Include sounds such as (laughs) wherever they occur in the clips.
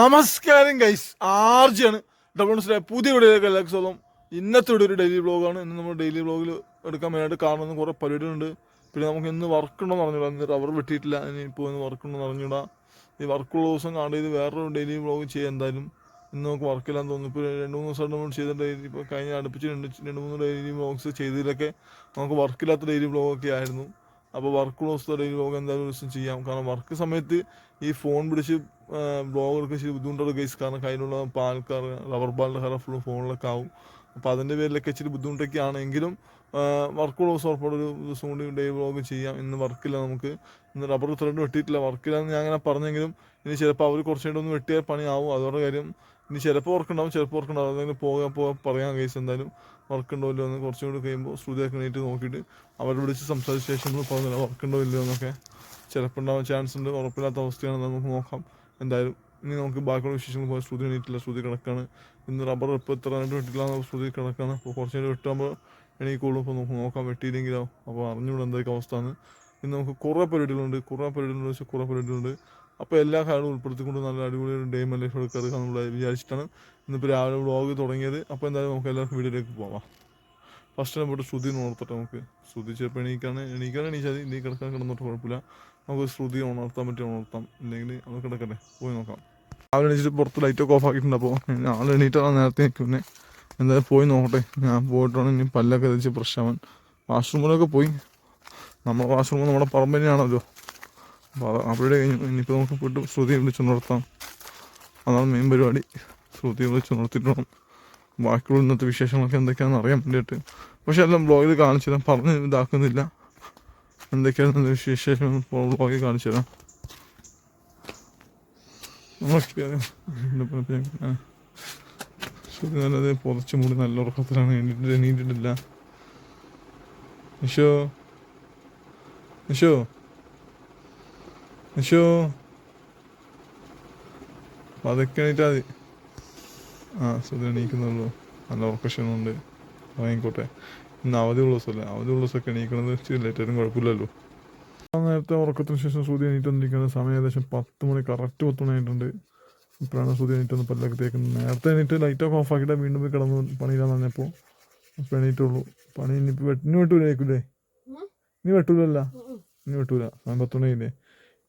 നമസ്കാരം ഗൈസ് ആർജിയാണ് ഡബിൾസിലെ പുതിയ വീഡിയോയിലേക്ക് എല്ലാവർക്കും സ്വാഗതം. ഇന്നത്തെ വീഡിയോ ഒരു ഡെയിലി വ്ളോഗാണ് ഇന്ന് നമ്മൾ ഡെയിലി വ്ളോഗിൽ എടുക്കാൻ മെയിനായിട്ട് കാണുന്ന കുറേ പരിപാടികളുണ്ട്. പിന്നെ നമുക്ക് ഇന്ന് വർക്ക് ഉണ്ടോ എന്ന് അറിഞ്ഞൂടാ. ഇന്ന് റബ്ബർ വെട്ടിയിട്ടില്ല. ഇനി ഇപ്പോൾ ഇന്ന് വർക്ക് ഉണ്ടോ എന്ന് അറിഞ്ഞൂടാ. ഈ വർക്കുള്ള ദിവസം കാണുക ഇത് വേറൊരു ഡെയിലി വ്ളോഗ് ചെയ്യാൻ എന്തായാലും. ഇന്ന് നമുക്ക് വർക്കില്ലാന്ന് തോന്നുന്നു. ഇപ്പോൾ രണ്ട് മൂന്ന് ദിവസമായിട്ട് നമ്മൾ ചെയ്ത ഡെയിലി ഇപ്പോൾ കഴിഞ്ഞ അടുപ്പിച്ച് രണ്ട് രണ്ട് മൂന്ന് ഡെയിലി വ്ളോഗ്സ് ചെയ്തതിലൊക്കെ നമുക്ക് വർക്കില്ലാത്ത ഡെയിലി വ്ളോഗൊക്കെ ആയിരുന്നു. അപ്പോൾ വർക്ക് ക്ലോസ് തുടങ്ങി വ്ളോഗ് എന്തായാലും ദിവസം ചെയ്യാം. കാരണം വർക്ക് സമയത്ത് ഈ ഫോൺ പിടിച്ച് ബ്ലോഗർക്ക് ശരി ബുദ്ധിമുട്ടുള്ള കേസ് കാരണം കയ്യിലുള്ള പാൽക്കാർ റബ്ബർ ബാലിന്റെ കറ ഫുള്ള് ഫോണിലൊക്കെ ആവും. അപ്പോൾ അതിന്റെ പേരിലൊക്കെ ഇച്ചിരി ബുദ്ധിമുട്ടൊക്കെ ആണെങ്കിലും വർക്ക് ദിവസം ഉറപ്പോടെ ഒരു ദിവസം കൂടി ഡേ വ്ളോഗ് ചെയ്യാം. ഇന്ന് വർക്കില്ല നമുക്ക്. ഇന്ന് റബ്ബർ ത്രെഡ് വെട്ടിയിട്ടില്ല. വർക്കില്ല എന്ന് ഞാൻ അങ്ങനെ പറഞ്ഞെങ്കിലും ഇനി ചിലപ്പോൾ അവർ കുറച്ചുകൂടെ ഒന്ന് വെട്ടിയാൽ പണിയാവും. അതോടെ കാര്യം ഇനി ചിലപ്പോൾ ഓർക്കുണ്ടാവും ചിലപ്പോൾ ഓർക്കുണ്ടാവും. അതെങ്ങനെ പോകാൻ പോകാൻ പറയാൻ കേസ് എന്തായാലും വർക്ക് ഉണ്ടോ ഇല്ലയോ എന്ന് കുറച്ചും കൂടി കഴിയുമ്പോൾ ശ്രുതിയൊക്കെ എണീറ്റ് നോക്കിയിട്ട് അവരെ വിളിച്ച് സംസാരിച്ച ശേഷം നമ്മൾ പറഞ്ഞില്ല വർക്ക് ഉണ്ടോ ഇല്ലയോ എന്നൊക്കെ. ചിലപ്പോൾ ഉണ്ടാവാൻ ചാൻസ് ഉണ്ട്. ഉറപ്പില്ലാത്ത അവസ്ഥയാണ്. നമുക്ക് നോക്കാം. എന്തായാലും ഇനി നമുക്ക് ബാക്കിയുള്ള വിശേഷങ്ങൾ പോയാൽ ശ്രുതി എണീറ്റില്ല. ശ്രുതി കിടക്കാണ്. ഇന്ന് റബ്ബർ ഇപ്പോൾ എത്ര നേരം വെട്ടില്ല ശ്രുതി കിടക്കാണ്. അപ്പോൾ കുറച്ച് നേരം വെട്ടുമ്പോൾ എണീക്കുള്ളൂ അപ്പോൾ നമുക്ക് നോക്കാം വെട്ടിയില്ലെങ്കിലോ. അപ്പോൾ അറിഞ്ഞുകൂടെ എന്തൊക്കെ അവസ്ഥയാണ് ഇന്ന് നമുക്ക് കുറേ പരിപാടികളുണ്ട്. കുറേ പരിപാടികളുണ്ട്. വെച്ചാൽ കുറേ പരിപാടികളുണ്ട്. അപ്പോൾ എല്ലാ കാര്യങ്ങളും ഉൾപ്പെടുത്തിക്കൊണ്ട് നല്ല അടിപൊളി ഒരു ഡേ ലൈഫ് എടുക്കാറ് നമ്മൾ വിചാരിച്ചിട്ടാണ് ഇന്നിപ്പോൾ രാവിലെ വ്ളോഗ് തുടങ്ങിയത്. അപ്പോൾ എന്തായാലും നമുക്ക് എല്ലാവർക്കും വീഡിയോയിലേക്ക് പോവാം. ഫസ്റ്റ് നമ്മൾ പോയിട്ട് ശ്രുതി ഉണർത്തട്ടെ നമുക്ക് ശ്രുതി ചിലപ്പോൾ എണീക്കാണ്. എണീക്കാൻ എണീച്ചാൽ ഇനി കിടക്കാൻ കിടന്നിട്ട് കുഴപ്പമില്ല. നമുക്ക് ശ്രുതി ഉണർത്താൻ പറ്റി ഉണർത്താം. ഇല്ലെങ്കിൽ നമുക്ക് കിടക്കട്ടെ. പോയി നോക്കാം. രാവിലെ എണീച്ചിട്ട് പുറത്ത് ലൈറ്റൊക്കെ ഓഫ് ആക്കിയിട്ടുണ്ട്. അപ്പോൾ ആൾ എണീറ്റാണ് നേരത്തെ നിൽക്കുന്നത് എന്തായാലും പോയി നോക്കട്ടെ. ഞാൻ പോയിട്ടാണ് ഇനി പല്ലൊക്കെ തേച്ച് പ്രശ്നമാൻ വാഷ്റൂമിലൊക്കെ പോയി. നമ്മുടെ വാഷ്റൂം നമ്മുടെ പറമ്പനെയാണല്ലോ അപ്പോൾ അവിടെ കഴിഞ്ഞു ഇനിയിപ്പോൾ നമുക്ക് പോയിട്ട് ശ്രുതി വിളിച്ചുണർത്താം അതാണ് മെയിൻ പരിപാടി. ശ്രുതി വിളിച്ചു വേണം ബാക്കിയുള്ള ഇന്നത്തെ വിശേഷങ്ങളൊക്കെ എന്തൊക്കെയാണെന്ന് അറിയാൻ വേണ്ടിയിട്ട്. പക്ഷെ എല്ലാം ബ്ലോഗിൽ കാണിച്ചു തരാം. പറഞ്ഞ് ഇതാക്കുന്നില്ല. എന്തൊക്കെയാണ് വിശേഷം ബ്ലോഗിൽ കാണിച്ചു തരാം. ശ്രുതി നല്ലത് പുതച്ച് മൂടി നല്ല ഉറക്കത്തിലാണ്. എണീറ്റിട്ട് എണീറ്റിട്ടില്ല. നിഷോ നിഷോ നിഷോ പതുക്കെ എണീറ്റാ മതി ആ സുധി എണീക്കുന്നുള്ളൂ. നല്ല ഉണ്ട്. വാങ്ങിക്കോട്ടെ ഇന്ന് അവധിയുള്ള ദിവസമല്ലേ? അവധിയുള്ള ദിവസമൊക്കെ എണീക്കണത് ഇച്ചിരി ലേറ്റായിട്ടും കുഴപ്പമില്ലല്ലോ. നേരത്തെ ഉറക്കത്തിന് ശേഷം സൂതി എണീറ്റ് വന്നിരിക്കുന്നത് സമയം ഏകദേശം പത്ത് മണി കറക്റ്റ് പത്ത് മണി ആയിട്ടുണ്ട്. ഇപ്പോഴാണ് സൂതി എണീറ്റ് വന്ന് പല്ലൊക്കെ തേക്കുന്നത് നേരത്തെ എണീറ്റ് ലൈറ്റൊക്കെ ഓഫ് ആക്കിയിട്ട് വീണ്ടും പോയി കിടന്ന് പണിയില്ലാന്ന് പറഞ്ഞപ്പോൾ ഇപ്പം എണീറ്റുള്ളൂ. പണി ഇനിയിപ്പോൾ ഇനി വെട്ടൂലായിരിക്കില്ലേ ഇനി വെട്ടൂലല്ല? ഇനി വെട്ടൂല. സമയം പത്ത് മണിയില്ലേ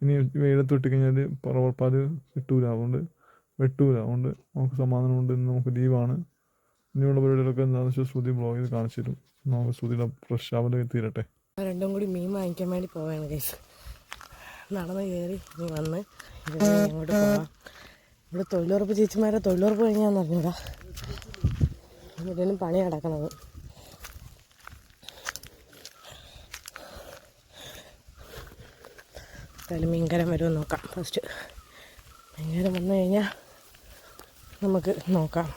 ഇനി വെയിലത്ത് വിട്ട് കഴിഞ്ഞാൽ പറവപ്പാൽ കിട്ടൂല അതുകൊണ്ട് വെട്ടൂല അതുകൊണ്ട് നമുക്ക് സമാധാനമുണ്ട് ഇന്ന് നമുക്ക് ലീവാണ് ഇനിയുള്ള പരിപാടികളൊക്കെ എന്താണെന്ന് വെച്ചാൽ ശ്രുതി ബ്ലോഗിൽ കാണിച്ചു തരും. നമുക്ക് ശ്രുതിയുടെ ആവൽ തീരട്ടെ. രണ്ടും കൂടി മീൻ വാങ്ങിക്കാൻ വേണ്ടി പോവാണ് കേസ് നടന്ന് കയറി ഇനി വന്ന് ഇങ്ങോട്ട് പോവാം. ഇവിടെ തൊഴിലുറപ്പ് ചേച്ചിമാരെ തൊഴിലുറപ്പ് കഴിഞ്ഞാന്ന് ഇവിടെയും പണി നടക്കണത്. എന്തായാലും മീൻകരം വരുമെന്ന് നോക്കാം. ഫസ്റ്റ് മീൻകരം വന്നു കഴിഞ്ഞാൽ നമുക്ക് നോക്കാം.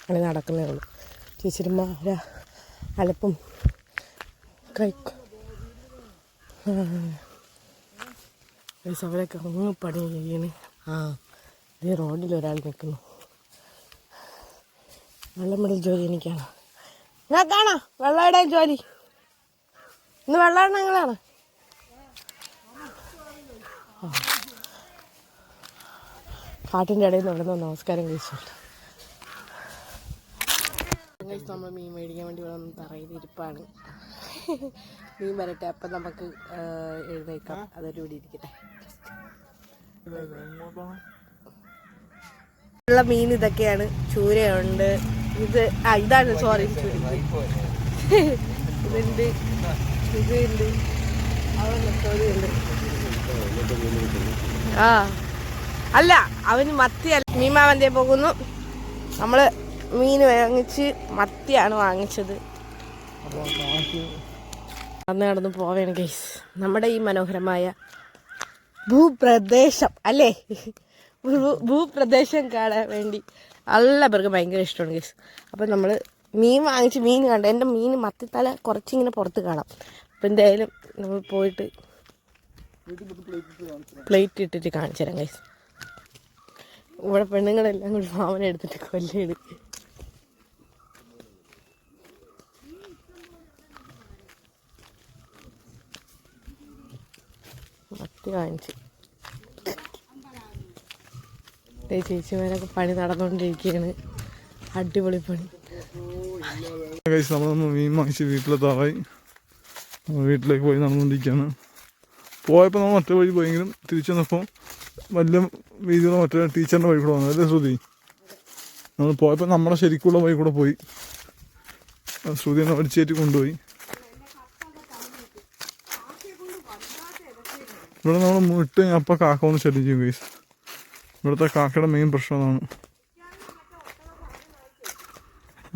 അങ്ങനെ നടക്കുന്നേ ഉള്ളൂ. ചേച്ചിരുമാര അലപ്പും കൈ അവരൊക്കെ അങ്ങ് പണി ചെയ്യണ്. ആ ഈ റോഡിൽ ഒരാൾ നിൽക്കുന്നു വെള്ളം വിടൽ ജോലി എനിക്കാണ്. നിങ്ങൾക്കാണോ? വെള്ളം ഇടാൻ ജോലി. ഇന്ന് വെള്ളം ഇടണം നിങ്ങളാണ്. കാട്ടിന്റെ ഇടയിൽ നിന്ന് ഇവിടെ നമസ്കാരം കഴിച്ചിട്ടുണ്ട്. നമ്മൾ മീൻ മേടിക്കാൻ വേണ്ടി ഇവിടെ ഒന്ന് തറയിൽ ഇരിപ്പാണ് മീൻ വരട്ടെ അപ്പം നമുക്ക് എഴുന്നേക്കാം അതൊരു കൂടി ഇരിക്കട്ടെ. ഉള്ള മീൻ ഇതൊക്കെയാണ്. ചൂരയുണ്ട്. ഇത് ആ ഇതാണ് സോറി ഇതുണ്ട്. അവിടെ ഉണ്ട്. ആ. അല്ല അവന് മത്തിയല്ല. മീമാവന്തേ പോകുന്നു. നമ്മൾ മീൻ വാങ്ങിച്ച് മത്തിയാണ് വാങ്ങിച്ചത്. അന്ന് നടന്ന് പോവേണ് ഗൈസ് നമ്മുടെ ഈ മനോഹരമായ ഭൂപ്രദേശം അല്ലേ? ഭൂപ്രദേശം കാണാൻ വേണ്ടി. എല്ലാവർക്കും ഭയങ്കര ഇഷ്ടമാണ് ഗൈസ് അപ്പം നമ്മൾ മീൻ വാങ്ങിച്ച് മീൻ കണ്ട എന്റെ മീൻ മത്തിത്തല കുറച്ചിങ്ങനെ പുറത്ത് കാണാം. അപ്പം എന്തായാലും നമ്മൾ പോയിട്ട് പ്ലേറ്റ് ഇട്ടിട്ട് കാണിച്ചു തരാം ഗൈസ് ഇവിടെ പെണ്ണുങ്ങളെല്ലാം കൂടി മാമന എടുത്തിട്ട് കൊല്ലാണ്. മത്തി വാങ്ങിച്ചു. ദേ ചേച്ചിമാരൊക്കെ പണി നടന്നുകൊണ്ടിരിക്കുകയാണ് അടിപൊളി പണി. നമ്മളൊന്ന് മീൻ വാങ്ങിച്ച് വീട്ടിലെത്താറായി. തറായി വീട്ടിലേക്ക് പോയി നടന്നുകൊണ്ടിരിക്കുകയാണ് പോയപ്പോൾ നമ്മൾ മറ്റേ വഴി പോയെങ്കിലും തിരിച്ചു വന്നപ്പോൾ വലിയ വീതിയുള്ള മറ്റേ ടീച്ചറിന്റെ വഴി കൂടെ വന്നു. അല്ലേ ശ്രുതി? നമ്മൾ പോയപ്പോൾ നമ്മുടെ ശരിക്കുള്ള വഴി കൂടെ പോയി. ശ്രുതി എന്നെ വലിച്ചേറ്റി കൊണ്ടുപോയി. ഇവിടെ നമ്മൾ മുട്ട് അപ്പം കാക്ക ഒന്ന് ശല്യം ചെയ്യും ഗൈസ് ഇവിടുത്തെ കാക്കയുടെ മെയിൻ പ്രശ്നം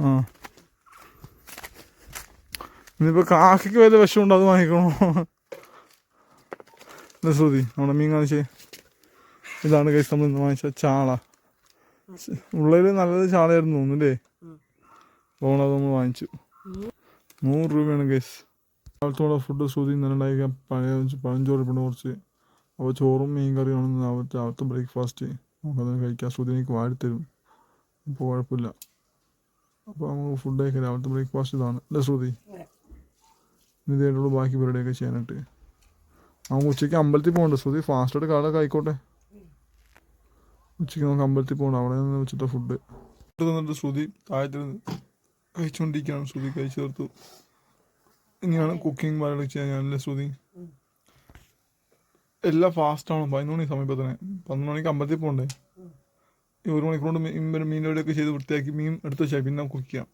ആ. ഇനിയിപ്പോൾ കാക്കയ്ക്ക് വല്ല വിഷമുണ്ട്? അത് വാങ്ങിക്കണോ? ഇല്ല ശ്രുതി നമ്മുടെ മീൻ കാണിച്ചേ. ഇതാണ് കഴിച്ച് നമ്മൾ ഇന്ന് വാങ്ങിച്ച ചാള. ഉള്ളിൽ നല്ലത് ചാളയായിരുന്നു തോന്നുന്നില്ലേ? അതുകൊണ്ട് നമ്മൾ വാങ്ങിച്ചു. നൂറ് രൂപയാണ് കേസ് കാലത്തോടെ ഫുഡ് ശ്രുതി ഉണ്ടാക്കിയ പഴയ പഴഞ്ചോറ് ഇപ്പം കുറച്ച് അപ്പോൾ ചോറും മീൻ കറിയാണ് അവത്തെ അവിടുത്തെ ബ്രേക്ക്ഫാസ്റ്റ്. നമുക്കത് കഴിക്കാൻ ശ്രുതി എനിക്ക് വാടിത്തരും അപ്പോൾ കുഴപ്പമില്ല. അപ്പോൾ നമുക്ക് ഫുഡ് കഴിക്കാം അവിടുത്തെ ബ്രേക്ക്ഫാസ്റ്റ് ഇതാണ്. അല്ലേ ശ്രുതി ഇനി ബാക്കി പരിപാടിയൊക്കെ ചെയ്യാനായിട്ട്. നമുക്ക് ഉച്ചയ്ക്ക് അമ്പലത്തിൽ പോകണ്ട ശ്രുതി ഫാസ്റ്റായിട്ട് കാളൊക്കെ ആയിക്കോട്ടെ. ഉച്ചയ്ക്ക് നമുക്ക് അമ്പലത്തിൽ പോകണം. അവിടെ നിന്ന് വെച്ചിട്ട് ഫുഡ് തന്നിട്ട് ശ്രുതി താഴത്തിൽ കഴിച്ചുകൊണ്ടിരിക്കുകയാണ് ശ്രുതി കഴിച്ചു തീർത്തു. ഇങ്ങനെയാണ് കുക്കിംഗ് പരിപാടി ചെയ്യാൻ ഞാനല്ലേ ശ്രുതി എല്ലാം ഫാസ്റ്റാണ് പതിനൊന്ന് മണി സമയം പന്ത്രണ്ട് മണിക്ക് അമ്പലത്തിൽ പോകണ്ടേ ഈ ഒരു മണിക്കൂർ കൊണ്ട് മീൻ മീൻ ഒക്കെ ചെയ്ത് വൃത്തിയാക്കി മീൻ എടുത്ത് വെച്ചാൽ പിന്നെ കുക്ക് ചെയ്യാം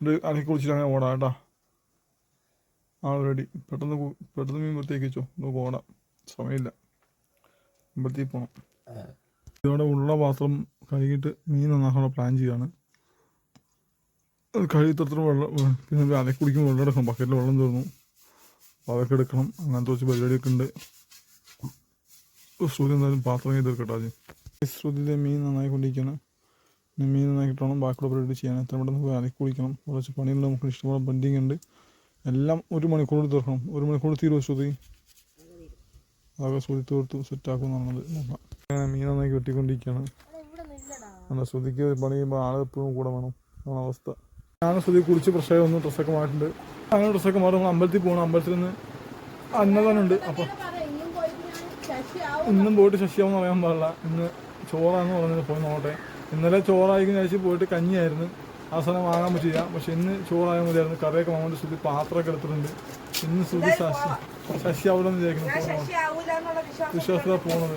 ഇത് അലക്കി കുളിച്ചിട്ട് അങ്ങനെ ഓടാം കേട്ടാ. ആ റെഡി പെട്ടെന്ന് പെട്ടെന്ന് മീൻ വൃത്തിയാക്കി വെച്ചോ. നമുക്ക് ഓടാം. സമയമില്ല. അമ്പലത്തിൽ പോകണം ഇതോടെ ഉള്ള പാത്രം കഴുകിയിട്ട് മീൻ നന്നാക്കാനുള്ള പ്ലാൻ ചെയ്യാണ്. തത്ര വെള്ളം പിന്നെ അലക്കി കുടിക്കുമ്പോൾ വെള്ളം എടുക്കണം ബക്കറ്റിൽ വെള്ളം തീർന്നു അപ്പോൾ അതൊക്കെ എടുക്കണം. അങ്ങനത്തെ കുറച്ച് പരിപാടിയൊക്കെ ഉണ്ട്. ശ്രുതി എന്തായാലും പാത്രം ചെയ്ത് എടുക്കട്ടെ ആദ്യം ശ്രുതിയിലെ മീൻ നന്നായി കൊണ്ടിരിക്കുകയാണ്. പിന്നെ മീൻ നന്നായി വേണം ബാക്കിയുള്ള പരിപാടി ചെയ്യാൻ. എത്ര പെട്ടെന്ന് പോയി അലക്കി കുളിക്കണം. കുറച്ച് പണിയുണ്ട് നമുക്ക്. ഇഷ്ടമുള്ള പെൻഡിങ് ഉണ്ട്. എല്ലാം ഒരു മണിക്കൂർ തീർക്കണം. ഒരു മണിക്കൂർ തീരുമോ ശ്രുതി? അതൊക്കെ ശ്രുതി തീർത്തു സെറ്റാക്കും എന്നുള്ളത് നോക്കാം. മീൻ നന്നായി വെട്ടിക്കൊണ്ടിരിക്കുകയാണ്. അല്ല ശ്രുതിക്ക് പണി ചെയ്യുമ്പോൾ ആൾ എപ്പോഴും കൂടെ വേണം. അതാണ് അവസ്ഥ. ഞാൻ ശ്രുതി കുളിച്ച് പ്രശ്നമൊന്നും ഡ്രസ്സൊക്കെ മാറിയിട്ടുണ്ട്. അങ്ങനെ ഡ്രസ്സൊക്കെ മാറി അമ്പലത്തിൽ പോകണം. അമ്പലത്തിൽ നിന്ന് അന്നദാനുണ്ട് അപ്പോൾ ഇന്നും പോയിട്ട് ശശിയാവെന്ന് പറയാൻ പാടില്ല. ഇന്ന് ചോറാന്ന് പറഞ്ഞത് പോയി നോക്കട്ടെ. ഇന്നലെ ചോറായിരിക്കും കഴിച്ച് പോയിട്ട് കഞ്ഞിയായിരുന്നു. ആ സാധനം വാങ്ങാൻ പറ്റില്ല പക്ഷെ ഇന്ന് ചോറായാൽ മതിയായിരുന്നു. കറിയൊക്കെ വാങ്ങാൻ ശ്രുതി പാത്രമൊക്കെ എടുത്തിട്ടുണ്ട്. ഇന്ന് ശ്രുതി ശശി ശശി അവിടെ നിന്ന് വിചാരിക്കുന്നു. വിശ്വാസത പോകുന്നത്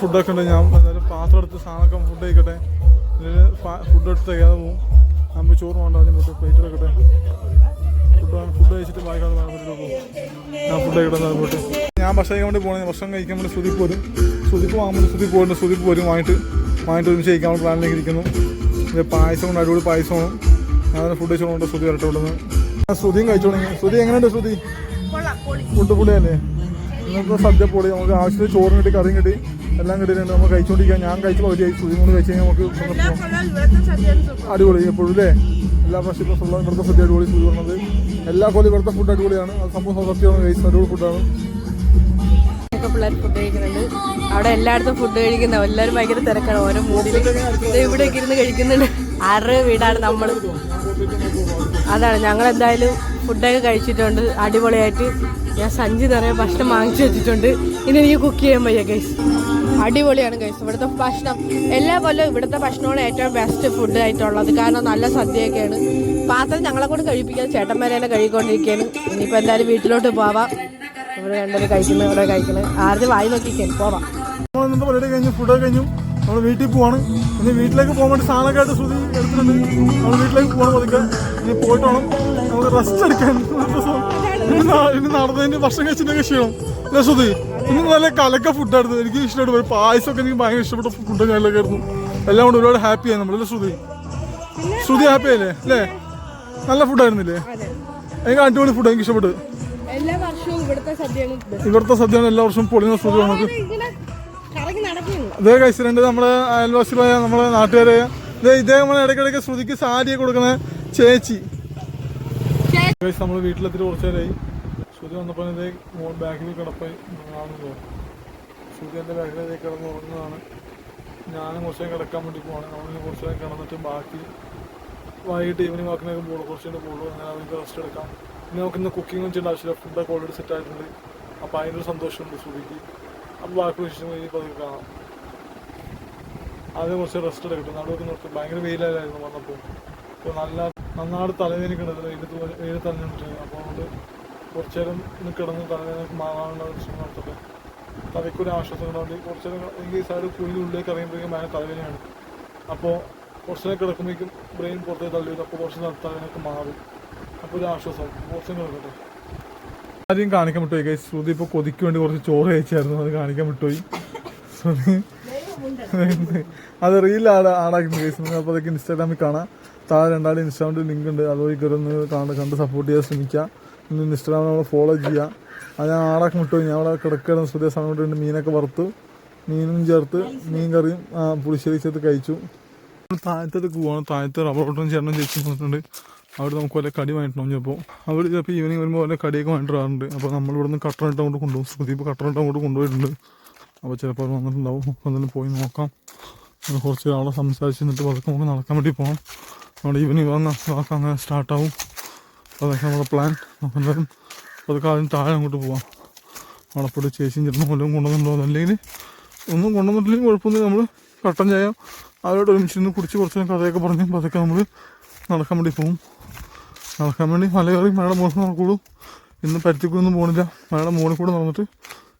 ഫുഡൊക്കെ ഉണ്ട്. ഞാൻ എന്തായാലും പാത്രം എടുത്ത് സാധനമൊക്കെ ഫുഡ് കഴിക്കട്ടെ. ഫുഡ് എടുത്ത് കഴിയാതെ പോകും നമ്മൾ ചോറ് വേണ്ട അതിന് പ്ലേറ്റ് എടുക്കട്ടെ ഫുഡ് ഫുഡ് കഴിച്ചിട്ട് ബാക്കിയാണ് പോകും ഞാൻ ഫുഡ് കഴിക്കട്ടെ പോയിട്ട് ഞാൻ ഭക്ഷണം കഴിക്കാൻ വേണ്ടി പോകണേ ഭക്ഷണം കഴിക്കാൻ വേണ്ടി സുതിപ്പ് വരും. സുതിപ്പ് വാങ്ങാൻ വേണ്ടി സുതിപ്പ് പോയിട്ട് സുതിപ്പ് വരും വാങ്ങിയിട്ട് വാങ്ങിയിട്ട് ഒരുമിച്ച് കഴിക്കാൻ വേണ്ടി പ്ലാനിലേക്ക് ഇരിക്കുന്നു. പിന്നെ പായസം കൊണ്ട് അടിപൊളി പായസമാണ്. ഞാൻ ഫുഡ് കഴിച്ചോണ്ട് ശ്രുതി വരട്ടെ ഇവിടുന്ന്. ഞാൻ ശ്രുതിയും കഴിച്ചു തുടങ്ങി ശ്രുതി എങ്ങനെയുണ്ട് ശ്രുതി ഫുഡ് പൊളിയല്ലേ? ഇന്നത്തെ സദ്യ പൊളി. നമുക്ക് ആവശ്യത്തിന് ചോറും കിട്ടി കറിയും കിട്ടി. എല്ലാം കിട്ടിയിട്ടുണ്ട്. നമ്മൾ കഴിച്ചുകൊണ്ടിരിക്കുക ഞാൻ കഴിച്ച പകുതിയായി ശ്രുതി കൊണ്ട് കഴിച്ച് കഴിഞ്ഞാൽ നമുക്ക് അടിപൊളി. എപ്പോഴും അല്ലേ? എല്ലാ പ്രാവശ്യം ഇപ്പോൾ ഉള്ള ഇവിടുത്തെ സദ്യ അടിപൊളി സുദി പറഞ്ഞത് എല്ലാ കൊല്ലം ഇവിടുത്തെ ഫുഡ് അടിപൊളിയാണ്. അത് സംഭവം സത്യമാണ് കഴിച്ച് അടിപൊളി ഫുഡാണ് പിള്ളേർ ഫുഡ് കഴിക്കുന്നുണ്ട്. അവിടെ എല്ലായിടത്തും ഫുഡ് കഴിക്കുന്ന. എല്ലാവരും ഭയങ്കര തിരക്കാണ്. ഓരോ മൂടിൽ ഇവിടെ ഇരുന്ന് കഴിക്കുന്നുണ്ട്. ആറ് വീടാണ് നമ്മൾ അതാണ്. ഞങ്ങൾ എന്തായാലും ഫുഡൊക്കെ കഴിച്ചിട്ടുണ്ട്. അടിപൊളിയായിട്ട്. ഞാൻ സഞ്ചി നിറയെ ഭക്ഷണം വാങ്ങിച്ചു വെച്ചിട്ടുണ്ട്. ഇനി എനിക്ക് കുക്ക് ചെയ്യാൻ വയ്യ ഗൈസ് അടിപൊളിയാണ് ഗൈസ് ഇവിടുത്തെ ഭക്ഷണം. എല്ലാ പോലും ഇവിടുത്തെ ഭക്ഷണമാണ് ഏറ്റവും ബെസ്റ്റ് ഫുഡ് ആയിട്ടുള്ളത്. കാരണം നല്ല സദ്യയൊക്കെയാണ്. പാത്രം ഞങ്ങളെ കൊണ്ട് കഴിപ്പിക്കാൻ ചേട്ടന്മാരെ തന്നെ കഴുകിക്കൊണ്ടിരിക്കുകയാണ്. ഇനിയിപ്പോൾ എന്തായാലും വീട്ടിലോട്ട് പോവാം. ഇവിടെ രണ്ടുപേരും കഴിക്കുന്നത് ഇവിടെ കഴിക്കുന്നത് ആദ്യം വായി നോക്കിക്കാൻ പോവാം. ഇന്നത്തെ പരിപാടി കഴിഞ്ഞു ഫുഡൊക്കെ കഴിഞ്ഞു. നമ്മൾ വീട്ടിൽ പോവാണ്. ഇനി വീട്ടിലേക്ക് പോകാൻ വേണ്ടി സാധനമൊക്കെ ആയിട്ട് ശ്രുതി എടുത്തിട്ടുണ്ട്. നമ്മൾ വീട്ടിലേക്ക് പോകണം പതുക്കെ. ഇനി പോയിട്ട് വേണം നമുക്ക് റെസ്റ്റ് എടുക്കാൻ. ഇനി നടന്നതിന് ഭക്ഷണം കഴിച്ചതിനൊക്കെ ക്ഷീണം. അല്ലേ ശ്രുതി ഇന്ന് നല്ല കലക്ക ഫുഡായിരുന്നു എനിക്ക് ഇഷ്ടപ്പെട്ടു പോയി. പായസമൊക്കെ എനിക്ക് ഭയങ്കര ഇഷ്ടപ്പെട്ട ഫുഡും കാര്യങ്ങളൊക്കെ ആയിരുന്നു. എല്ലാം കൊണ്ട് ഒരുപാട് ഹാപ്പിയായി നമ്മളല്ലേ ശ്രുതി? ശ്രുതി ഹാപ്പി അല്ലേ അല്ലേ? നല്ല ഫുഡായിരുന്നില്ലേ എനിക്ക് അടിപൊളി ഫുഡ് എനിക്ക് ഇഷ്ടപ്പെട്ടു. എല്ലാ വർഷവും ഇവിടുത്തെ സദ്യയാണ് ഇവിടുത്തെ സദ്യയാണ് എല്ലാ വർഷവും പൊളിഞ്ഞ സദ്യ നമുക്ക് അതേ കഴിച്ചു കഴിച്ചിട്ടുണ്ട് നമ്മുടെ അയൽവാസികളായ നമ്മുടെ നാട്ടുകാരായ ഇദ്ദേഹം ഇടയ്ക്കിടയ്ക്ക് ശ്രുതിക്ക് സാരിയൊക്കെ കൊടുക്കുന്ന ചേച്ചി. നമ്മൾ വീട്ടിലെത്തിട്ട് കുറച്ച് നേരമായി ശ്രുതി വന്നപ്പോൾ ഇതേ ബാക്കിൽ കിടപ്പായി കാണുന്നു ശ്രുതി എന്റെ ബാക്കിൽ കിടന്ന് ഉറങ്ങുന്നതാണ്. ഞാനും കുറച്ച് നേരം കിടക്കാൻ വേണ്ടി പോവാണ്. അവനും കുറച്ച് നേരം കിടന്നിട്ട് ബാക്കി വൈകിട്ട് ഈവനിങ് വാക്കിനൊക്കെ പോകുള്ളൂ കുറച്ച് കഴിഞ്ഞ് പോകുള്ളൂ അങ്ങനെ അവർക്ക് റെസ്റ്റ് എടുക്കാം. പിന്നെ നമുക്ക് ഇന്ന് കുക്കിംഗ് ചെയ്യേണ്ട ആവശ്യമില്ല. ഫുഡൊക്കെ ഓൾറെഡി സെറ്റ് ആയിട്ടുണ്ട്. അപ്പോൾ ഒരു സന്തോഷമുണ്ട് സുബിക്ക്. അപ്പോൾ ബാക്കി വിശേഷം കഴിഞ്ഞ് പതുക്കെ കാണാം. ആദ്യം കുറച്ച് റെസ്റ്റ് എടുക്കട്ടെ നടുവൊക്കെ നോക്കി ഭയങ്കര വെയിലായിരുന്നു വന്നപ്പോൾ അപ്പോൾ നല്ല നന്നാട് തലവേദനക്കുണ്ട് വെയിലത്ത് വെയിൽ തലഞ്ഞിട്ടുണ്ട് അപ്പോൾ അതുകൊണ്ട് കുറച്ച് നേരം ഒന്ന് കിടന്ന് തലവേദനക്ക് മാറാനുള്ള ശ്രമം നടത്തട്ടെ തലയ്ക്കൊരു ആശ്വാസം കിട്ടാൻ വേണ്ടി കുറച്ച് നേരം എനിക്ക് സൈഡ് കുഴിഞ്ഞ് ഉള്ളിലേക്ക് അറിയുമ്പോഴേക്കും ഭയങ്കര തലവേദനയാണ്. അപ്പോൾ കുറച്ച് നേരം കിടക്കുമ്പോഴേക്കും ബ്രെയിൻ പുറത്തേക്ക് തള്ളി വരും അപ്പോൾ കുറച്ച് അതിനൊക്കെ മാറും. അപ്പോൾ ഒരു ആശ്വാസം കുറച്ച് കിടക്കട്ടെ. ആദ്യം കാണിക്കാൻ വിട്ടുപോയി കൈ ശ്രുതി ഇപ്പോൾ കൊതിക്ക് വേണ്ടി കുറച്ച് ചോറ് കഴിച്ചായിരുന്നു. അത് കാണിക്കാൻ വിട്ടുപോയി. ശ്രുതി. അത് റീൽ ആടാ ആടാക്കുന്നു നിങ്ങൾ അപ്പോൾ അതൊക്കെ ഇൻസ്റ്റാഗ്രാമിൽ കാണാം. താഴെ രണ്ടാളും ഇൻസ്റ്റാഗ്രാമിൽ ലിങ്ക് ഉണ്ട്. അതുവഴി കയറി ഒന്ന് കാണാൻ കണ്ട് സപ്പോർട്ട് ചെയ്യാൻ ശ്രമിക്കുക. ഇന്ന് ഇൻസ്റ്റാഗ്രാമിൽ നമ്മൾ ഫോളോ ചെയ്യുക. അത് ഞാൻ ആടാക്കി വിട്ടുപോയി. ഞാൻ അവിടെ കിടക്കുകയാണ്. ശ്രുതി സമയം കൊണ്ട് മീനൊക്കെ വറുത്തു. മീനും ചേർത്ത് മീൻ കറിയും പുളിശ്ശേരി ചേർത്ത് കഴിച്ചു. താഴത്തേക്ക് പോവാണ്. താഴത്ത് റബ്ബർ ഓട്ടം ചേർന്നും ചേച്ചി വന്നിട്ടുണ്ട്. അവിടെ നമുക്ക് വല്ല കടി വാങ്ങിട്ടണം ചിലപ്പോൾ അവർ ചിലപ്പോൾ ഈവനിങ് വരുമ്പോൾ വല്ല കടിയൊക്കെ വാങ്ങിട്ട് അപ്പോൾ നമ്മൾ ഇവിടെ നിന്ന് കട്ടറിട്ട് അങ്ങോട്ട് കൊണ്ടുപോകും. ഇപ്പോൾ കട്ടറിട്ട് അങ്ങോട്ട് കൊണ്ടുപോയിട്ടുണ്ട്. അപ്പോൾ ചിലപ്പോൾ അവർ വന്നിട്ടുണ്ടാവും. അപ്പോൾ എന്തായാലും പോയി നോക്കാം. കുറച്ച് ആളെ സംസാരിച്ച് നിന്നിട്ട് പതുക്കെ നമുക്ക് നടക്കാൻ വേണ്ടി പോകാം നമ്മുടെ ഈവനിങ് വന്ന വാക്ക് അങ്ങനെ സ്റ്റാർട്ടാവും അതൊക്കെ നമ്മുടെ പ്ലാൻ നമുക്ക് എന്തായാലും പതുക്കെ ആദ്യം താഴെ അങ്ങോട്ട് പോവാം. അവിടെ പോയിട്ട് ചേച്ചിയും ചിലപ്പോൾ കൊല്ലം കൊണ്ടുവന്നിട്ടുണ്ടോ? അല്ലെങ്കിൽ ഒന്നും കൊണ്ടുവന്നിട്ടില്ലെങ്കിൽ കുഴപ്പമൊന്നും നമ്മൾ കട്ടൻ ചായ. അവരോട് ഒരുമിച്ച് നിന്ന് കുടിച്ച് കുറച്ച് കഥയൊക്കെ പറഞ്ഞ് പതുക്കെ നമ്മൾ നടക്കാൻ വേണ്ടി പോകും നടക്കാൻ വേണ്ടി മല കയറി മഴയുടെ മുകളിൽ നടക്കുള്ളൂ. ഇന്ന് പരുത്തിക്കുളൊന്നും പോകുന്നില്ല മഴയുടെ മുകളിൽ കൂടെ നടന്നിട്ട്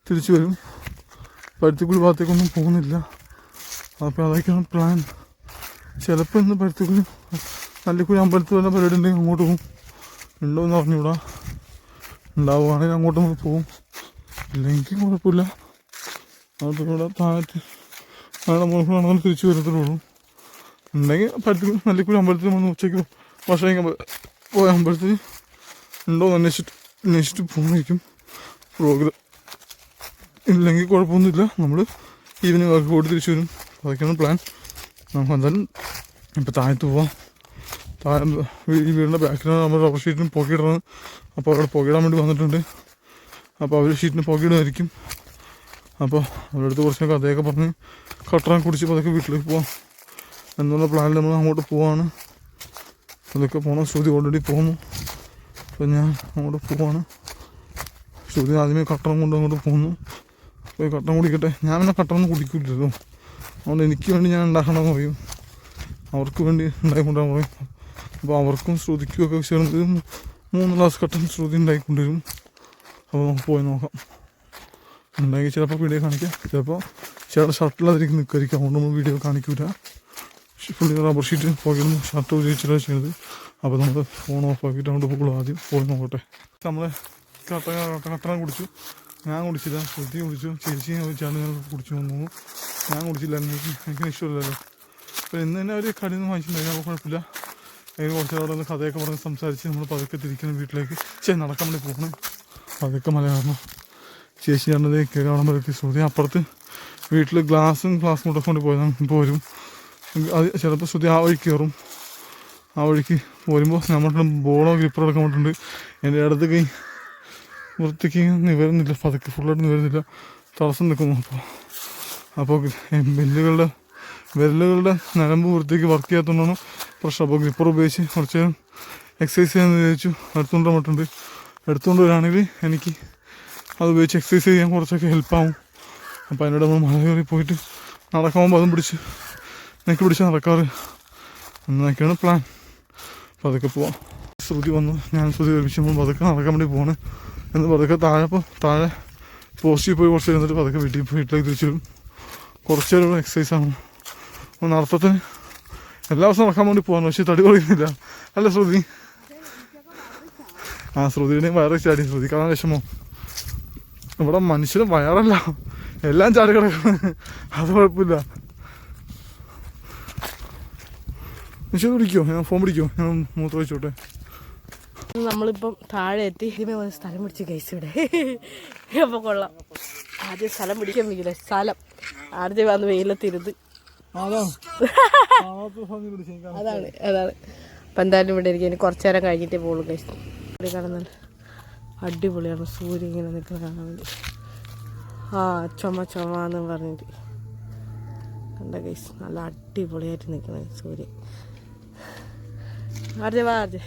തിരിച്ചു വരും. പരുത്തിക്കുഴി ഭാഗത്തേക്കൊന്നും പോകുന്നില്ല. അപ്പോൾ അതൊക്കെയാണ് പ്ലാൻ ചിലപ്പോൾ ഇന്ന് പരുത്തിക്കുഴി നല്ലിക്കുഴി അമ്പലത്തിൽ വല്ല പരിപാടി ഉണ്ടെങ്കിൽ അങ്ങോട്ട് പോകും ഉണ്ടോ എന്ന് അറിഞ്ഞൂടാ ഉണ്ടാവുകയാണെങ്കിൽ അങ്ങോട്ട് നമ്മൾ പോകും ഇല്ലെങ്കിൽ കുഴപ്പമില്ല. അതിലൂടെ താഴത്ത് കൂടെ നടന്ന് തിരിച്ചു വരത്തുള്ളൂ ഉണ്ടെങ്കിൽ പരുത്തിക്കുഴി നല്ലിക്കുഴി അമ്പലത്തിൽ വന്ന് ഉച്ചയ്ക്ക് ഭക്ഷണം കഴിക്കാൻ പോയി അമ്പലത്തിൽ ഉണ്ടോ എന്ന് അന്വേഷിച്ചിട്ട് അന്വേഷിച്ചിട്ട് പോകുന്നതായിരിക്കും പ്രോഗ്രാം ഇല്ലെങ്കിൽ കുഴപ്പമൊന്നുമില്ല. നമ്മൾ ഈവനിങ് വർക്ക് പോയിട്ട് തിരിച്ചു വരും. അതൊക്കെയാണ് പ്ലാൻ നമുക്ക് എന്തായാലും ഇപ്പോൾ താഴത്ത് പോവാം. താഴെ ഈ വീടിന്റെ ബാക്കിലാണ് നമ്മൾ റബ്ബർ ഷീറ്റിന് പുകയിടുന്നത് അപ്പോൾ അവിടെ പുകയിടാൻ വേണ്ടി വന്നിട്ടുണ്ട്. അപ്പോൾ അവർ ഷീറ്റിന് പുകയിടുമായിരിക്കും അപ്പോൾ അവരുടെ അടുത്ത് കുറച്ച് കഥയൊക്കെ പറഞ്ഞ് കട്ടറാൻ കുടിച്ച് അതൊക്കെ വീട്ടിലേക്ക് പോവാം. എന്നുള്ള പ്ലാനിൽ നമ്മൾ അങ്ങോട്ട് പോവാണ്. അതൊക്കെ പോകണം ശ്രുതി ഓൾറെഡി പോകുന്നു അപ്പോൾ ഞാൻ അങ്ങോട്ട് പോവാണ്. ശ്രുതി ആദ്യമേ കട്ടണം കൊണ്ട് അങ്ങോട്ട് പോകുന്നു പോയി കട്ടൻ കുടിക്കട്ടെ. ഞാൻ പിന്നെ കട്ടനൊന്നും കുടിക്കില്ലല്ലോ. അതുകൊണ്ട് എനിക്ക് വേണ്ടി ഞാൻ ഉണ്ടാക്കണമെന്ന് പറയും. അവർക്ക് വേണ്ടി ഉണ്ടായിക്കൊണ്ടാൻ പറയും. അപ്പോൾ അവർക്കും ശ്രുതിക്കും ഒക്കെ ചേർന്ന് മൂന്ന് ഗ്ലാസ് കട്ടൻ ശ്രുതി ഉണ്ടായിക്കൊണ്ടിരും. അപ്പോൾ നമുക്ക് പോയി നോക്കാം. ഉണ്ടെങ്കിൽ ചിലപ്പോൾ വീഡിയോ കാണിക്കാം. ചിലപ്പോൾ ചേട്ടൻ ഷർട്ടിലാതിരിക്കും നിൽക്കായിരിക്കും അതുകൊണ്ട് നമ്മൾ വീഡിയോ കാണിക്കൂല. പുള്ളി റബ്ബർ ഷീറ്റ് പോയിരുന്നു ഷർട്ട് ഉപയോഗിച്ചിട്ടാണ് ചെയ്യുന്നത്. അപ്പോൾ നമ്മൾ ഫോൺ ഓഫ് ആക്കിയിട്ട് അങ്ങോട്ട് പോകുള്ളൂ ആദ്യം പോയി നോക്കട്ടെ. നമ്മൾ കട്ട കട്ടണം കുടിച്ചു. ഞാൻ കുടിച്ചില്ല. ശ്രുതി കുടിച്ചു. ചേച്ചി ചേട്ടൻ ഞാൻ കുടിച്ചു വന്നു ഞാൻ കുടിച്ചില്ല. എനിക്ക് ഇഷ്ടമില്ലല്ലോ. അപ്പോൾ ഇന്ന് തന്നെ അവർ കടയിൽ നിന്ന് വാങ്ങിച്ചിട്ടുണ്ടായിരുന്നു കുഴപ്പമില്ല. അതിന് കുറച്ച് അവിടെ കഥയൊക്കെ പറഞ്ഞ് സംസാരിച്ച് നമ്മൾ പതുക്കെ തിരിക്കണം വീട്ടിലേക്ക്. ചേ നടക്കാൻ വേണ്ടി പോകണം. പതുക്കെ മലയാളം. ചേച്ചി പറഞ്ഞത് കയറി അവിടെ വരെ ശ്രുതി അപ്പുറത്ത് വീട്ടിൽ ഗ്ലാസും ഗ്ലാസ് മുട്ട കൊണ്ട് പോയതാണ്. ഇപ്പോൾ വരും. അത് ചിലപ്പോൾ ശ്രുതി ആ വഴി കയറും ആ വഴിക്ക് വരുമ്പോൾ നമ്മുടെ ബോളോ ഗ്രിപ്പറോ എടുക്കാൻ പറ്റുന്നുണ്ട് എന്റെ ഇടത്ത് കൈ വൃത്തിക്ക് നിവരുന്നില്ല. പതുക്കെ ഫുള്ളായിട്ട് നിവരുന്നില്ല. തടസ്സം നിൽക്കുന്നു അപ്പോൾ അപ്പോൾ ബെല്ലുകളുടെ വിരലുകളുടെ നരമ്പ് വൃത്തിക്ക് വർക്ക് ചെയ്യാത്തതുകൊണ്ടാണ് പ്രശ്നം. അപ്പോൾ ഗ്രിപ്പർ ഉപയോഗിച്ച് കുറച്ച് നേരം എക്സസൈസ് ചെയ്യാമെന്ന് വിചാരിച്ചു. എടുത്തുകൊണ്ട് വന്നിട്ടുണ്ട്. എടുത്തുകൊണ്ട് വരികയാണെങ്കിൽ എനിക്ക് അത് ഉപയോഗിച്ച് എക്സസൈസ് ചെയ്യാൻ കുറച്ചൊക്കെ ഹെൽപ്പാവും അപ്പോൾ അതിനോട് നമ്മൾ മല കയറി പോയിട്ട് നടക്കുമ്പോൾ അതും പിടിച്ച് നെക്ക് പിടിച്ച് നടക്കാറ്. എന്നൊക്കെയാണ് പ്ലാൻ അപ്പോൾ അതൊക്കെ പോവാം. ശ്രുതി വന്നു. ഞാൻ ശ്രുതി ഒരുമിച്ച് നമ്മൾ പതുക്കെ നടക്കാൻ വേണ്ടി പോവാണ്. എന്ന് പതുക്കെ താഴെ താഴെ പോസ്റ്റിൽ പോയി കുറച്ച് ഇരുന്നിട്ട് പതുക്കെ വീട്ടിൽ പോയി വീട്ടിലേക്ക് തിരിച്ചു വരും. കുറച്ച് നേരം എക്സസൈസ് ആണ്. അപ്പോൾ നടത്തത്തിന് എല്ലാ ദിവസവും നടക്കാൻ വേണ്ടി പോകാൻ പക്ഷേ തടി കുറയുന്നില്ല. അല്ല ശ്രുതി? ആ ശ്രുതിയുടെയും വയറ് ചാടി ശ്രുതി കാണാൻ വിഷമോ. ഇവിടെ മനുഷ്യന് വയറല്ല. എല്ലാം ചാടി കിടക്കണം അത് കുഴപ്പമില്ല. മനുഷ്യർ പിടിക്കോ ഞാൻ ഫോൺ പിടിക്കോ? ഞാൻ മൂത്ര വെച്ചോട്ടെ നമ്മളിപ്പം താഴെ എത്തി. ഇതിമേ വന്ന് സ്ഥലം പിടിച്ച് കഴിച്ചു ഇവിടെ. അപ്പോൾ കൊള്ളാം. ആദ്യം സ്ഥലം പിടിക്കാൻ വയ്ക്കില്ല? സ്ഥലം. ആദ്യം വന്ന് വെയിലത്തിരുത് അതാണ് അതാണ്. അപ്പം എന്തായാലും ഇവിടെ ഇരിക്കും. കുറച്ചു നേരം കഴിഞ്ഞിട്ടേ പോകുള്ളൂ കഴിച്ചു ഇവിടെ കിടന്നാൽ അടിപൊളിയാണ്. സൂര്യൻ ഇങ്ങനെ നിൽക്കുന്ന കാണാൻ വേണ്ടി. ആ ചുമ ചുമ എന്ന് പറഞ്ഞിട്ട്. കണ്ട കൈസ് നല്ല അടിപൊളിയായിട്ട് നിൽക്കുന്നത് സൂര്യൻ. ആർജെ വാ ആർജെ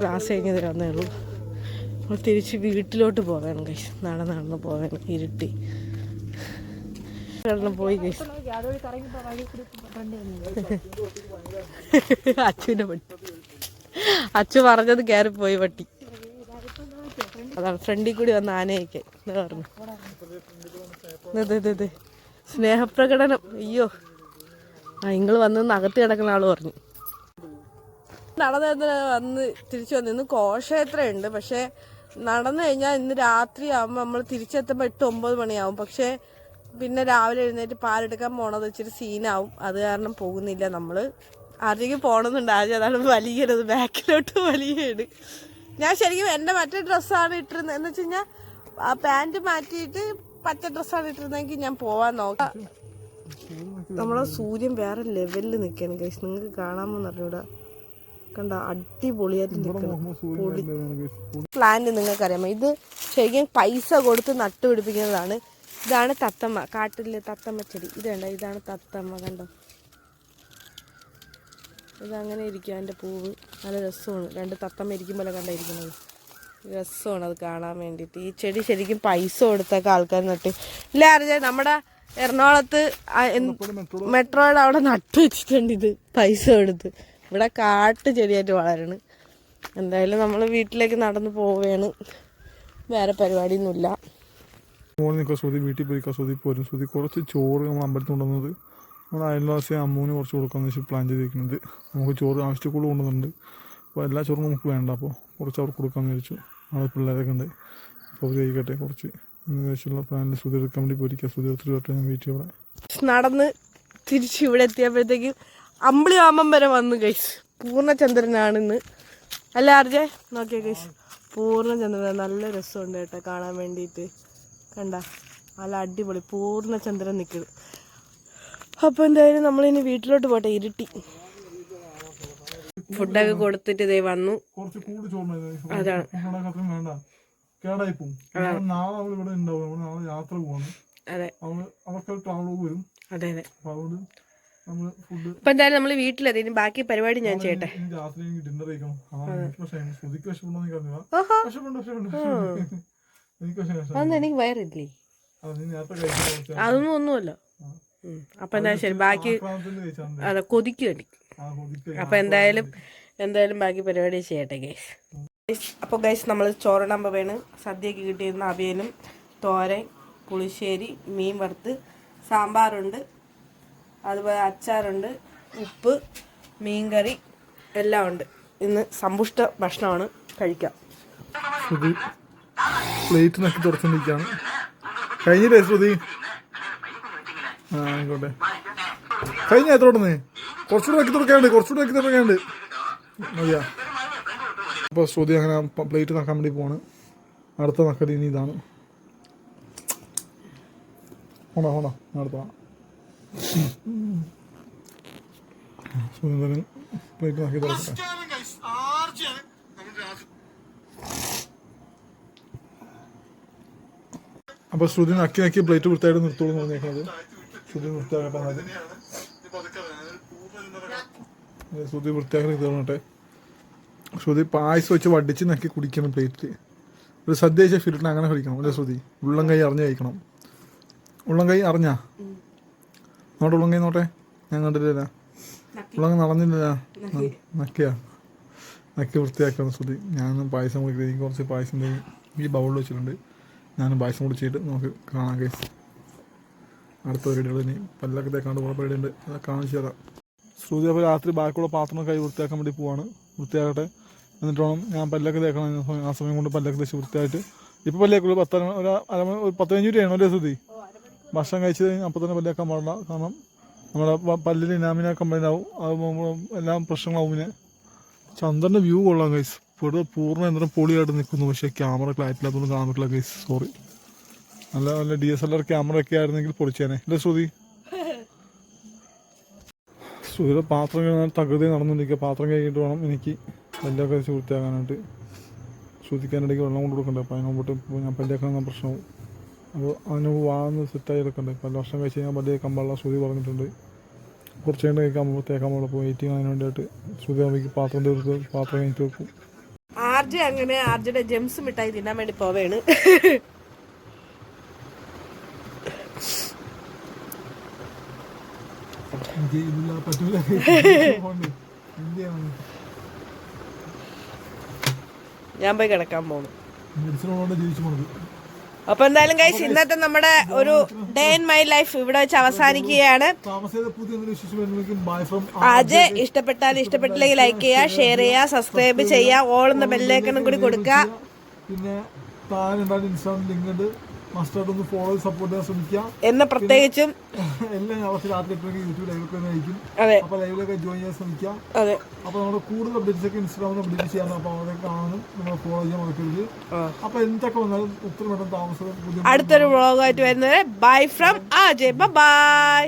ക്ലാസ് കഴിഞ്ഞത് വന്നേ ഉള്ളൂ. നമ്മൾ തിരിച്ച് വീട്ടിലോട്ട് പോവാണ് കൈസ് നട നടന്ന് പോകാൻ ഇരുട്ടി. നടന്ന് പോയി കൈസ് (laughs) അച്ഛന്റെ പട്ടി അച്ഛ പറഞ്ഞത് പോയി പട്ടി. അതാണ് ഫ്രണ്ടിൽ കൂടി വന്ന ആനയൊക്കെ. പറഞ്ഞു. സ്നേഹപ്രകടനം. അയ്യോ. ആ നിങ്ങൾ വന്ന് അകത്ത് കിടക്കുന്ന ആൾ പറഞ്ഞു. നടന്ന് വന്ന് തിരിച്ചു വന്നു. ഇന്ന് കോശയത്രയുണ്ട്. പക്ഷെ നടന്നു കഴിഞ്ഞാൽ ഇന്ന് രാത്രി ആകുമ്പോൾ നമ്മൾ തിരിച്ചെത്തുമ്പോൾ എട്ട് ഒമ്പത് മണിയാവും. പക്ഷെ പിന്നെ രാവിലെ എഴുന്നേറ്റ് പാലെടുക്കാൻ പോണത് ഇച്ചിരി സീനാവും. അത് കാരണം പോകുന്നില്ല നമ്മൾ ആദ്യം പോകണമെന്നുണ്ട് ആദ്യം അതാണ് വലിയത് ബാക്കിലോട്ട് വലിയത് ഞാൻ ശരിക്കും എന്റെ മറ്റേ ഡ്രസ്സാണ് ഇട്ടിരുന്നത്. എന്ന് വെച്ച് കഴിഞ്ഞാൽ ആ പാന്റ് മാറ്റിയിട്ട് പച്ച ഡ്രസ്സാണ് ഇട്ടിരുന്നതെങ്കിൽ ഞാൻ പോവാൻ നോക്കാം. നമ്മളെ സൂര്യൻ വേറെ ലെവലിൽ നിൽക്കുകയാണ് ഗൈസ് നിങ്ങൾക്ക് കാണാമെന്ന് അറിഞ്ഞൂടാ. കണ്ട? അടിപൊളിയായിട്ട് നിൽക്കണം പൊളി പ്ലാന്റ് നിങ്ങൾക്കറിയാമോ? ഇത് ശരിക്കും പൈസ കൊടുത്ത് നട്ടുപിടിപ്പിക്കുന്നതാണ്. ഇതാണ് തത്തമ്മ. കാട്ടിലെ തത്തമ്മ ചെടി. ഇത് കണ്ടോ? ഇതാണ് തത്തമ്മ. കണ്ടോ? ഇതങ്ങനെ ഇരിക്കും അതിന്റെ പൂവ്. നല്ല രസമാണ്. രണ്ട് തത്തമ്മ പോലെ കണ്ടിരിക്കുന്നത്. രസമാണ് അത് കാണാൻ വേണ്ടിയിട്ട്. ഈ ചെടി ശരിക്കും പൈസ കൊടുത്തൊക്കെ ആൾക്കാർ നട്ട്. ഇല്ല അറിയാ നമ്മുടെ എറണാകുളത്ത് മെട്രോയുടെ അവിടെ നട്ടു വെച്ചിട്ടുണ്ട് ഇത് പൈസ കൊടുത്ത്. ഇവിടെ കാട്ട് ചെടിയായിട്ട് വളരണ്. എന്തായാലും നമ്മൾ വീട്ടിലേക്ക് നടന്നു പോവുകയാണ്. വേറെ പരിപാടിയൊന്നുമില്ല. മോൾ വീട്ടിൽ പോയി ശ്രുതി പോരും. കുറച്ച് ചോറ് നമ്മൾ അമ്പലത്തിൽ കൊണ്ടുവന്നത് നമ്മൾ അയൽവാസി അമ്മൂന് കുറച്ച് കൊടുക്കാമെന്ന് വെച്ച് പ്ലാൻ ചെയ്തിരിക്കുന്നത് നമുക്ക് ചോറ് ആവശ്യത്തിൽ കൊണ്ടുവന്നിട്ടുണ്ട്. അപ്പോൾ എല്ലാ ചോറും നമുക്ക് വേണ്ട. അപ്പോൾ കുറച്ച് അവർക്ക് കൊടുക്കാമെന്ന് വിചാരിച്ചു. നാളെ പിള്ളേരൊക്കെ ഉണ്ട്. അപ്പോൾ അവർ കഴിക്കട്ടെ കുറച്ച്. എന്ന് പ്ലാനിൽ സുതിർക്കാൻ വേണ്ടി പോയിരിക്കുക ശ്രുതി എടുത്തിട്ട് വരട്ടെ ഞാൻ വീട്ടിൽ ഇവിടെ നടന്ന് തിരിച്ച് ഇവിടെ എത്തിയപ്പോഴത്തേക്കും അമ്പിളി മാമൻ വരെ വന്നു ഗൈസ് പൂർണചന്ദ്രനാണിന്ന് അല്ല ആർജെ നോക്കിയ ഗൈസ് പൂർണചന്ദ്രൻ. നല്ല രസമുണ്ട് കേട്ടോ കാണാൻ വേണ്ടിയിട്ട്. കണ്ട? നല്ല അടിപൊളി പൂർണചന്ദ്രൻ നിൽക്കുന്നു അപ്പോൾ എന്തായാലും നമ്മളിനി വീട്ടിലോട്ട് പോട്ടെ ഇരുട്ടി. ഫുഡൊക്കെ കൊടുത്തിട്ട് ഇതേ. വന്നു അതാണ് കേടായി പോകും നാളെ നമ്മൾ ഇവിടെ ഉണ്ടാവും. നമ്മൾ നാളെ യാത്ര അവർക്ക് ട്രാവൽ വരും. അതെ അതുകൊണ്ട് എന്തായാലും നമ്മൾ വീട്ടിലെത്തി ഇനി ബാക്കി പരിപാടി ഞാൻ ചെയ്യട്ടെ. എനിക്ക് അതൊന്നും വയറില്ലേ? ഒന്നുമല്ല. അപ്പൊ എന്താ ശരി ബാക്കി അതെ കൊതിക്ക് വേണ്ടി അപ്പൊ എന്തായാലും എന്തായാലും ബാക്കി പരിപാടി ചെയ്യട്ടെ ഗൈസ് അപ്പോൾ ഗൈസ് നമ്മൾ ചോറിടാൻ പോവാണ്. സദ്യക്ക് കിട്ടിയിരുന്ന അവിയലും തോരൻ പുളിശ്ശേരി മീൻ വറുത്ത് സാമ്പാറുണ്ട് അതുപോലെ അച്ചാറുണ്ട് ഉപ്പ് മീൻകറി എല്ലാം ഉണ്ട്. ഇന്ന് സമ്പുഷ്ട ഭക്ഷണമാണ് കഴിക്കാം. പ്ലേറ്റ് നക്കി തുറച്ചോണ്ടിരിക്കുകയാണ് കഴിഞ്ഞില്ലേ ശ്രുതി? ആ ആയിക്കോട്ടെ. കഴിഞ്ഞ എത്രോട്ടെന്ന് കുറച്ചുകൂടെ നക്കി തുറക്കാണ്ട് കുറച്ചുകൂടെ നക്കി തുറക്കാണ്ട് മതിയാ. അപ്പോൾ ശ്രുതി അങ്ങനെ പ്ലേറ്റ് നക്കാൻ വേണ്ടി പോവാണ്. അടുത്ത നക്കൽ ഇനി ഇതാണ്. ഹോണോ ഹോണോ അടുത്ത ശ്രുതി പ്ലേറ്റ് നക്കി തുറക്കട്ടെ അപ്പൊ ശ്രുതി നക്കി നക്കി പ്ലേറ്റ് വൃത്തിയായിട്ട് നിർത്തുള്ളൂ എന്ന് പറഞ്ഞേക്കുന്നത്. ശ്രുതി. അതെ, ശ്രുതി വൃത്തിയാക്കി തോന്നട്ടെ ശ്രുതി പായസം വെച്ച് വടിച്ച് നക്കി കുടിക്കണം പ്ലേറ്റിൽ ഒരു സദ്യ വെച്ച ഫിലിറ്റിന് അങ്ങനെ കഴിക്കണം അല്ലേ ശ്രുതി ഉള്ളം കൈ അറിഞ്ഞ് കഴിക്കണം. ഉള്ളം കൈ അറിഞ്ഞാ? നോട്ടെ ഉള്ളം കൈ നോട്ടെ. ഞാൻ കണ്ടില്ല ഉള്ളം നടന്നില്ല നക്കിയാ. നക്കി വൃത്തിയാക്കണം ശ്രുതി ഞാനും പായസം കുടിക്കുന്നത് എനിക്ക് കുറച്ച് പായസം ഈ ബൗളിൽ വെച്ചിട്ടുണ്ട്. ഞാനും പായസം കുടിച്ചിട്ട് നമുക്ക് കാണാം കേസ് അടുത്ത പരിപാടികൾ ഇനി പല്ലൊക്കെ തേക്കാണ്ട് പോകാൻ പേടിയുണ്ട് അതൊക്കെ കാണിച്ചു തരാം ശ്രുതി അപ്പോൾ രാത്രി ബാക്കിയുള്ള പാത്രം കൈ വൃത്തിയാക്കാൻ വേണ്ടി പോവാണ്. വൃത്തിയാകട്ടെ. എന്നിട്ട് വേണം ഞാൻ പല്ലൊക്കെ തേക്കണം. ആ സമയം- കൊണ്ട് പല്ലൊക്കെ തേച്ച് വൃത്തിയായിട്ട്. ഇപ്പോൾ പല്ലേക്കുള്ളൂ പത്ത് അര- ഒരു അരമണി ഒരു പതിനഞ്ച് രൂപയാണോ അല്ലേ ശ്രുതി? ഭക്ഷണം കഴിച്ച് കഴിഞ്ഞാൽ അപ്പോൾ തന്നെ പല്ലേക്കാൻ പാടില്ല കാരണം നമ്മുടെ പല്ലിൽ പല്ലിന് ഇനാമിന കംപ്ലൈന്റ് ആവും. അത് എല്ലാം പ്രശ്നങ്ങളാവും പിന്നെ. ചന്ദ്രന്റെ വ്യൂ കൊള്ളാം ഗൈസ് ഇവിടെ പൂർണ യന്ത്രം പൊളിയായിട്ട് നിൽക്കുന്നു. പക്ഷേ ക്യാമറ ക്ലാരിറ്റി ഇല്ലാത്തതുകൊണ്ട് കാണാൻ പറ്റില്ല ഗൈസ് സോറി നല്ല നല്ല D S L R camera ഒക്കെ ആയിരുന്നെങ്കിൽ പൊളിച്ചേനെ. അല്ലേ ശ്രുതി? ശ്രുതിയുടെ പാത്രം കഴിഞ്ഞാൽ തകൃതി നടന്നുകൊണ്ടിരിക്കുക. പാത്രം കഴിഞ്ഞിട്ട് വേണം എനിക്ക് പല്ലൊക്കെ വെച്ച് വൃത്തിയാക്കാനായിട്ട്. ശ്രുതിക്കാനിടയ്ക്ക് വെള്ളം കൊണ്ട് കൊടുക്കണ്ടേ? അപ്പോൾ അതിന് മുമ്പോട്ട് ഇപ്പോൾ ഞാൻ പല്ലേക്കാൻ പ്രശ്നവും. അപ്പോൾ അതിന് വാന്ന് സെറ്റായി എടുക്കണ്ടേ? പല വർഷം കഴിച്ച് കഴിഞ്ഞാൽ പല്ല് പാടില്ല ശ്രുതി പറഞ്ഞിട്ടുണ്ട്. കുറച്ച് കഴിഞ്ഞ് കഴിക്കാൻ പോകുമ്പോൾ തേക്കാൻ പോകുമ്പോൾ വെയിറ്റിംഗ് അതിന് വേണ്ടിയിട്ട് ശ്രുതി അമ്മയ്ക്ക് പാത്രം തീർത്ത് പാത്രം കഴിഞ്ഞിട്ട് വെക്കും. ആർജെ അങ്ങനെ ആർജയുടെ ജെംസ് മിഠായി തിന്നാൻ വേണ്ടി പോവേണ്. ഇതില്ല (laughs) പറ്റൂല ഞാൻ പോയി കിടക്കാൻ പോണു. അപ്പൊ എന്തായാലും കൈസ് ഇന്നത്തെ നമ്മുടെ ഒരു ഡേ ഇൻ മൈ ലൈഫ് ഇവിടെ വെച്ച് അവസാനിക്കുകയാണ്. അജ് ഇഷ്ടപ്പെട്ടാൽ ഇഷ്ടപ്പെട്ടില്ലെങ്കിൽ ലൈക്ക് ചെയ്യുക ഷെയർ ചെയ്യുക സബ്സ്ക്രൈബ് ചെയ്യുക ഓൾ എന്ന ബെല്ലേക്കണം കൂടി കൊടുക്കുക. പിന്നെ താൻ ലിങ്ക് ഉണ്ട്. മസ്റ്റായിട്ട് ഒന്ന് ഫോളോ സപ്പോർട്ട് ചെയ്യാൻ ശ്രമിക്കുക എന്നെ പ്രത്യേകിച്ചും എല്ലാ രാത്രി എപ്പോഴെങ്കിലും യൂട്യൂബ് തന്നെ ആയിരിക്കും. അപ്പൊ ലൈവിലൊക്കെ ജോയിൻ ചെയ്യാൻ ശ്രമിക്കുക അതെ. അപ്പോൾ നമ്മുടെ കൂടുതൽ അപ്ഡേറ്റ്സ് ഒക്കെ ഇൻസ്റ്റാഗ്രാമിൽ അപ്ഡേറ്റ് ചെയ്യാൻ അപ്പൊ അവിടെ കാണാനും നമ്മൾ ഫോളോ ചെയ്യാൻ മറക്കരുത്. അപ്പൊ എന്തൊക്കെ വന്നാലും ഒത്തിരി പെട്ടെന്ന് താമസം അടുത്തൊരു വ്ളോഗായിട്ട് വരുന്നത് ബൈ ഫ്രം ആജെ ബൈ